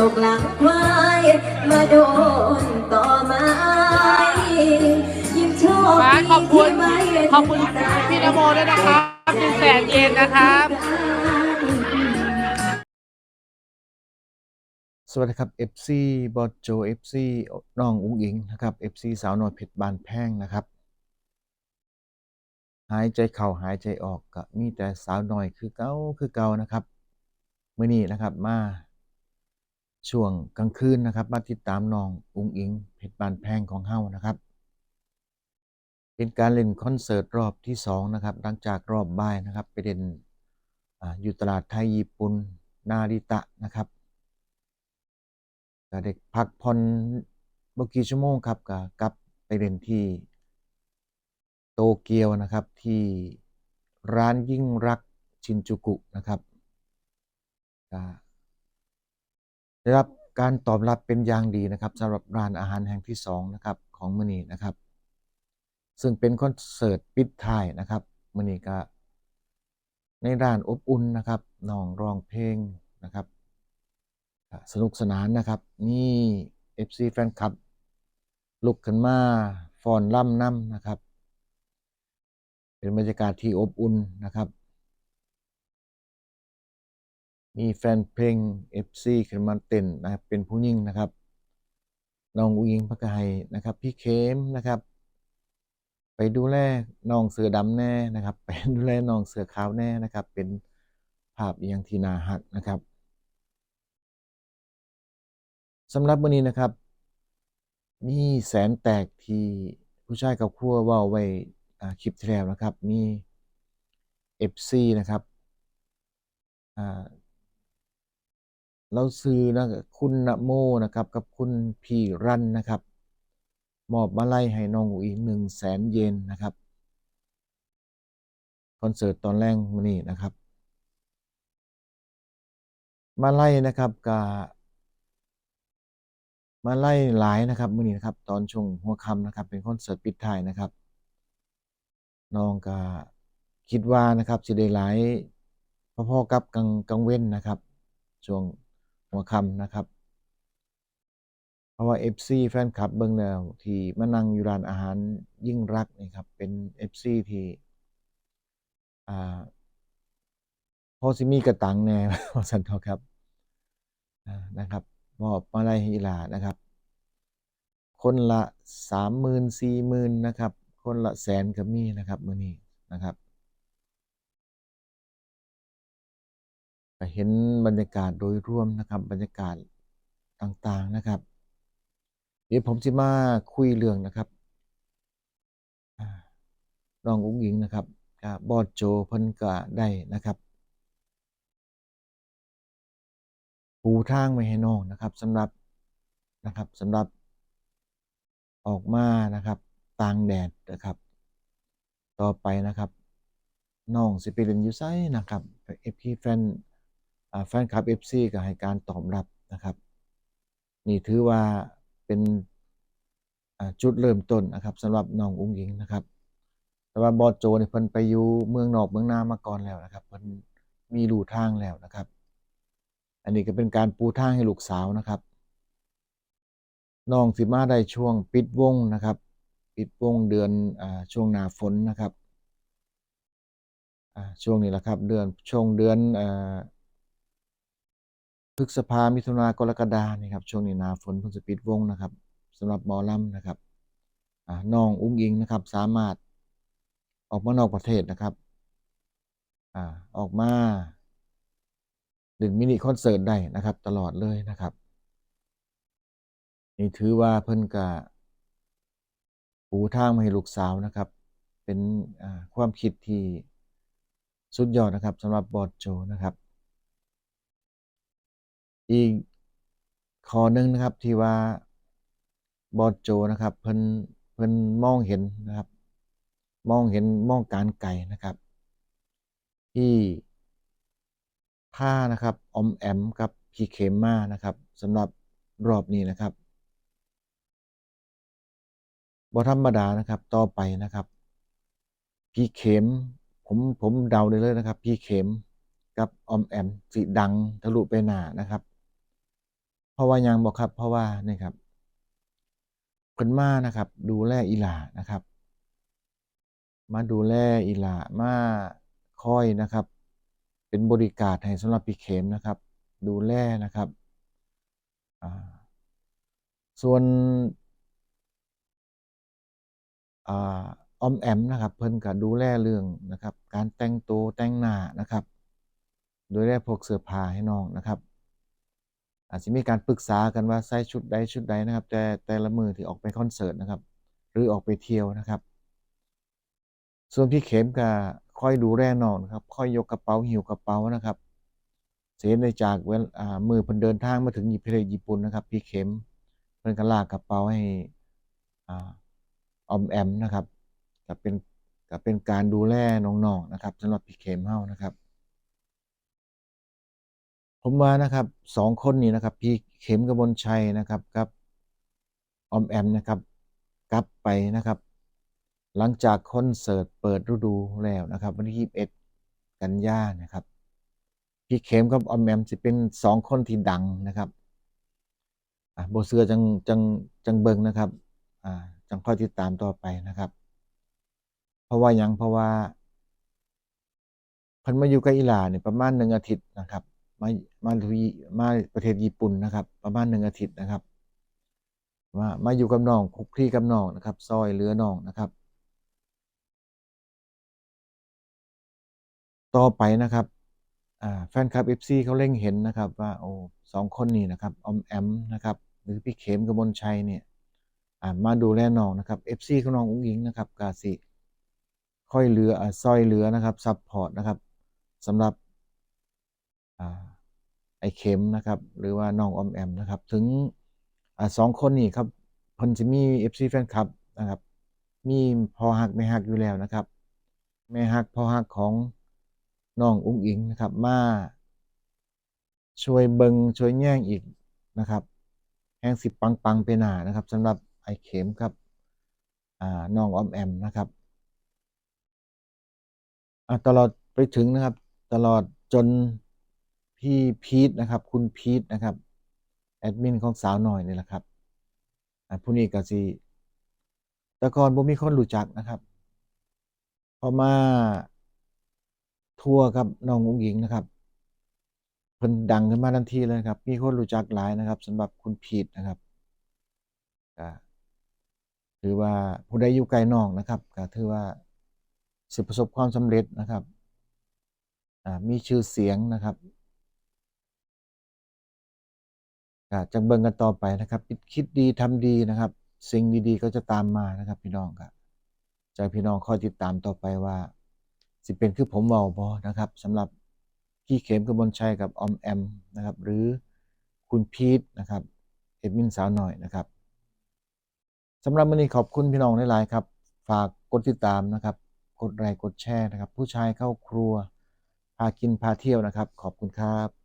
กตกหลังควายมาโดนต่อไม้ยิ่งโชคฟ้าดีขอบคุณที่ไม่ขอบคุณพี่นโมด้วยนะครับหนึ่งแสนเยนนะครับ สวัสดีครับ FC บอสโจ FC น้องอุ้งอิงนะครับ FC สาวน้อยเพชรบานแพงนะครับ หายใจเข้าหายใจออกก็มีแต่สาวน้อยคือเก่าคือเก่านะครับมื้อนี้นะครับมา ช่วงกลางคืนนะครับ มาติดตามน้องอุ้งอิงเพชรบานแพงของเฮานะครับ เป็นการเล่นคอนเสิร์ตรอบที่สองนะครับหลังจากรอบบ่ายนะครับ ไปเล่นออยู่ตลาดไทยญี่ปุ่นนาริตะนะครับก็ได้พักผ่อนบ่กี่ชั่วโมงครับก็กลับไปเล่นที่โตเกียวนะครับที่ร้านยิ่งรักชินจูกุนะครับก็ ได้รับการตอบรับเป็นอย่างดีนะครับสำหรับร้านอาหารแห่งที่สองนะครับของมือนีนะครับ ซึ่งเป็นคอนเสิร์ตปิดท้ายนะครับมือนีก็ในร้านอบอุ่นนะครับน้องร้องเพลงนะครับ สนุกสนานนะครับ นี่ FC แฟนคลับ ลุกขึ้นมาฟอนล่ำน้ำนะครับ เป็นบรรยากาศที่อบอุ่นนะครับ มีแฟนเพลง FC ขึ้นมาเต้นนะครับเป็นผู้หญิงนะครับน้องอุยิงพระกายนะครับ พี่เคมนะครับ ไปดูแลน้องเสือดำแน่นะครับไปดูแลน้องเสือขาวแน่นะครับ เป็นภาพอย่างที่นาฮักนะครับสำหรับวันนี้นะครับ มีแสนแตกที่ผู้ชายกับครัวว่าไว้อ่าคลิปที่แล้วนะครับ มี FC นะครับอ่า เราซื้อนะคุณนโมนะครับ กับคุณพี่รันนะครับ มอบมาลัยให้น้องอุ๋งอิงหนึ่งแสนเยนนะครับ คอนเสิร์ตตอนแรกวันนี้นะครับ มาไลัยนะครับกับมาไล่หลายนะครับมื้อนี้นะครับ ตอนช่วงหัวค่ำนะครับ เป็นคอนเสิร์ตปิดท้ายนะครับน้องก็คิดว่านะครับสิได้หลายพ่อๆกับกลางกลางเว้นนะครับช่วง หัวคำนะครับ เพราะว่า FC แฟนคลับเบิ่งแล้วที่มานั่งอยู่ร้านอาหารยิ่งรักนี่ครับ เป็น FC ที่อ่าพอสิมีกระตังแน่ว่าซั่นเถาครับนะครับมอบมาลัยให้อีลานะครับ คนละสามหมื่นสี่หมื่นนะครับ คนละแสนก็มีนะครับ มื้อนี้นะครับ เห็นบรรยากาศโดยรวมนะครับบรรยากาศต่างๆนะครับ เดี๋ยวผมจะมาคุยเรื่องนะครับอ่าน้องอุ๋งอิงนะครับกับบอสโจเพิ่นก็ได้นะครับ ปูทางไว้ให้น้องนะครับสำหรับนะครับสำหรับออกมานะครับต่างแดดนะครับ ต่อไปนะครับน้องสิไปเล่นอยู่ไสนะครับเอฟพีแฟน แฟนคลับ FC ก็ให้การตอบรับนะครับ นี่ถือว่าเป็นจุดเริ่มต้นนะครับสำหรับน้องอุ้งอิงนะครับ แต่ว่าบอสโจเนี่ยเพิ่นไปอยู่เมืองนอกเมืองนามาก่อนแล้วนะครับเพิ่นมีรูทางแล้วนะครับ อันนี้ก็เป็นการปูทางให้ลูกสาวนะครับน้องสิมาได้ช่วงปิดวงนะครับ ปิดวงเดือนอช่วงหน้าฝนนะครับช่วงนี้แหละครับเดือนช่วงเดือนอ พฤษภามิถุนากรกฎานี่ครับช่วงนี้นาฝนเพิ่นสปิดวงนะครับสำหรับหมอลำนะครับน้องอุ้งอิงนะครับ สามารถออกมานอกประเทศนะครับอ่าออกมาเล่นมินิคอนเสิร์ตได้นะครับ ตลอดเลยนะครับนี่ถือว่าเพิ่นก็ปูทางมาให้ลูกสาวนะครับ เป็นความคิดที่สุดยอดนะครับสำหรับบอสโจนะครับ อีกข้อนึงนะครับที่ว่าบอสโจนะครับ เพิ่นเพิ่นมองเห็นนะครับ มองเห็นมองการไกลนะครับ ที่ผ้านะครับอมแอมกับพี่เคมมานะครับสำหรับรอบนี้นะครับบ่ธรรมดานะครับ ต่อไปนะครับ พี่เข็มผมผมเดาได้เลยนะครับ พี่เข็มกับออมแอมสิดังทะลุไปหน้านะครับ ราะว่ายังบ่ครับเพราะว่านี่ครับเพิ่นมานะครับ ดูแลอีหลานะครับ มาดูแลอีหลามาคอยนะครับ เป็นบริการให้สำหรับพี่เข็มนะครับ ดูแลนะครับส่วนอออมแอมนะครับเพิ่นก็ดูแลเรื่องนะครับ การแต่งตัวแต่งหน้านะครับ ดูแลพวกเสื้อผ้าให้น้องนะครับ อาจสิมีการปรึกษากันว่าใส่ชุดใดชุดใดนะครับ แต่แต่ละมือที่ออกไปคอนเสิร์ตนะครับ หรือออกไปเที่ยวนะครับ ส่วนพี่เข็มก็คอยดูแลนอนครับคอยยกกระเป๋าหิวกระเป๋านะครับสิเห็นได้จากเวลามือเพิ่นเดินทางมาถึงประเทศญี่ปุ่นนะครับ พี่เข็มเพิ่นก็ลากกระเป๋าให้อ่าอมแอมนะครับก็เป็นก็เป็นการดูแลน้องๆนะครับสำหรับพี่เข็มเฮานะครับ ผมว่านะครับสองคนนี้นะครับ พี่เข็มกมลชัยนะครับกับออมแอมนะครับ กลับไปนะครับ หลังจากคอนเสิร์ตเปิดฤดูแล้วนะครับ วันที่ 21 กันยานะครับ พี่เข็มกับออมแอมสิเป็นสองคนที่ดังนะครับอะบ่เชื่อจังจังจังเบิงนะครับอ่าจังคอยติดตามต่อไปนะครับ เพราะว่ายังเพราะว่าพิ่นมาอยู่กับอีหลาเนี่ยประมาณ1อาทิตย์นะครับ มามาที่มาประเทศญี่ปุ่นนะครับ ประมาณ1อาทิตย์นะครับมามาอยู่กับน้องคุกคีกับน้องนะครับ ซอยเหลือน้องนะครับ ต่อไปนะครับแฟนคลับ FC เขาเล็งเห็นนะครับ ว่าโอ้สองคนนี้นะครับอมแอมนะครับ หรือพี่เข็มกมลชัยเนี่ยมาดูแลน้องนะครับ FC ของน้องอุ๋งอิงนะครับก็สิค่อยเหลืออ่าซอยเหลือนะครับซัปพอร์ตนะครับสำหรับ ไอเข็มนะครับ หรือว่าน้องออมแอมนะครับ ถึงอสองคนนี้ครับเพิ่นสิมี FC แฟนคลับนะครับ มีพอฮักแม่ฮักอยู่แล้วนะครับแม่ฮักพอฮักของน้องอุ๋งอิงนะครับ มาช่วยเบิงช่วยแย่งอีกนะครับแห่งสิบปังๆไปหนานะครับสำหรับไอเข็มครับอ่าน้องออมแอมนะครับอ่าตลอดไปถึงนะครับ ตลอดจน พี่พีทนะครับ คุณพีทนะครับแอดมินของสาวหน่อยนี่แหละครับอ่าผู้นี้ก็สิแต่ก่อนบ่มีคนรู้จักนะครับพอมาทัวร์กับน้องอุ๋งอิงนะครับเพิ่นดังขึ้นมาทันทีเลยครับ มีคนรู้จักหลายนะครับสำหรับคุณพีทนะครับก็ถือว่าผู้ใดอยู่ไกลน้องนะครับก็ถือว่าสิประสบความสำเร็จนะครับมีชื่อเสียงนะครับ จังเบิ่งกันต่อไปนะครับคิดดีทำดีนะครับ สิ่งดีๆก็จะตามมานะครับ พี่น้องครับใจพี่น้องคอยติดตามต่อไปว่า สิเป็นคือผมเว้าบ่นะครับสำหรับพี่เข็มกมลชัยกับออมแอมนะครับ หรือคุณพีทนะครับเอ็ดมินสาวหน่อยนะครับสำหรับวันนี้ขอบคุณพี่น้องหลายๆครับ ฝากกดติดตามนะครับ กดไลค์กดแชร์นะครับ ผู้ชายเข้าครัว พากินพาเที่ยวนะครับ ขอบคุณครับ